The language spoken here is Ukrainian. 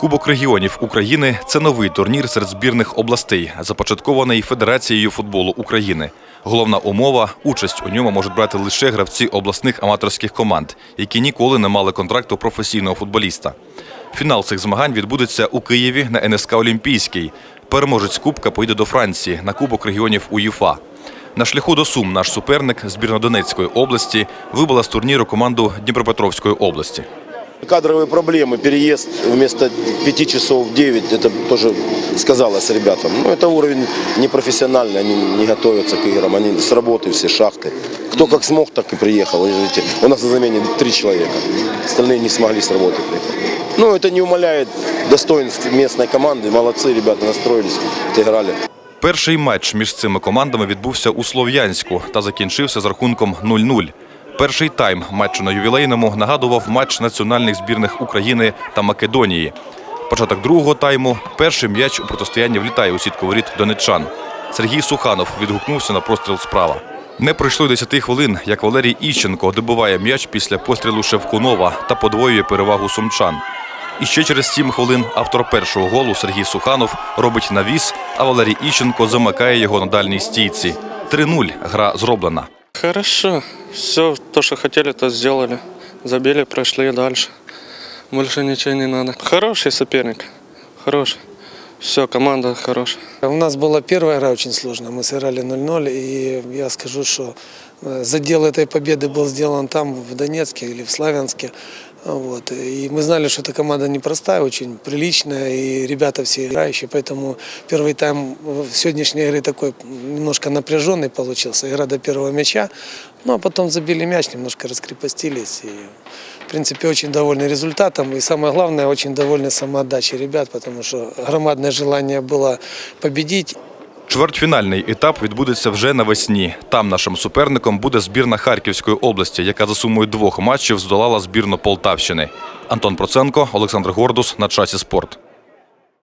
Кубок регіонів України це новий турнір серед збірних областей, започаткований Федерацією футболу України. Головна умова участь у ньому можуть брати лише гравці обласних аматорських команд, які ніколи не мали контракту професійного футболіста. Фінал цих змагань відбудеться у Києві на НСК Олімпійський. Переможець Кубка поїде до Франції на Кубок регіонів УЄФА. На шляху до Сум наш суперник збірна Донецької області вибила з турніру команду Дніпропетровської області. Кадровые проблемы, переезд вместо 5 часов в 9, это тоже сказалось ребятам. Но это уровень непрофессиональный, они не готовятся к играм, они с работы все, шахты. Кто как смог, так и приехал. Вы видите, у нас на замене три человека, остальные не смогли с работы приехать. Но это не умаляет достоинств местной команды, молодцы, ребята настроились, отыграли. Перший матч між цими командами відбувся у Слов'янську та закінчився з рахунком 0-0. Перший тайм матчу на ювілейному нагадував матч національних збірних України та Македонії. Початок другого тайму перший м'яч у протистоянні влітає у сітку воріт донеччан. Сергій Суханов відгукнувся на простріл справа. Не пройшло й 10 хвилин, як Валерій Іщенко добиває м'яч після пострілу Шевкунова та подвоює перевагу сумчан. І ще через 7 хвилин автор першого голу Сергій Суханов робить навіс, а Валерій Іщенко замикає його на дальній стійці. 3-0 гра зроблена. Хорошо. Все, то, что хотели, то сделали. Забили, прошли дальше. Больше ничего не надо. Хороший соперник. Хороший. Все, команда хорошая. У нас была первая игра очень сложная. Мы сыграли 0-0. И я скажу, что э, задел этой победы был сделан там, в Донецке или в Славянске. Вот. И мы знали, что эта команда непростая, очень приличная, и ребята все играющие, поэтому первый тайм сегодняшней игры такой немножко напряженный получился, игра до первого мяча, ну а потом забили мяч, немножко раскрепостились, и в принципе очень довольны результатом, и самое главное, очень довольны самоотдачей ребят, потому что громадное желание было победить, Чвертьфінальний етап відбудеться вже навесні. Там нашим суперником буде збірна Харківської області, яка за сумою двох матчів здолала збірну Полтавщини. Антон Проценко, Олександр Гордус на часі спорт.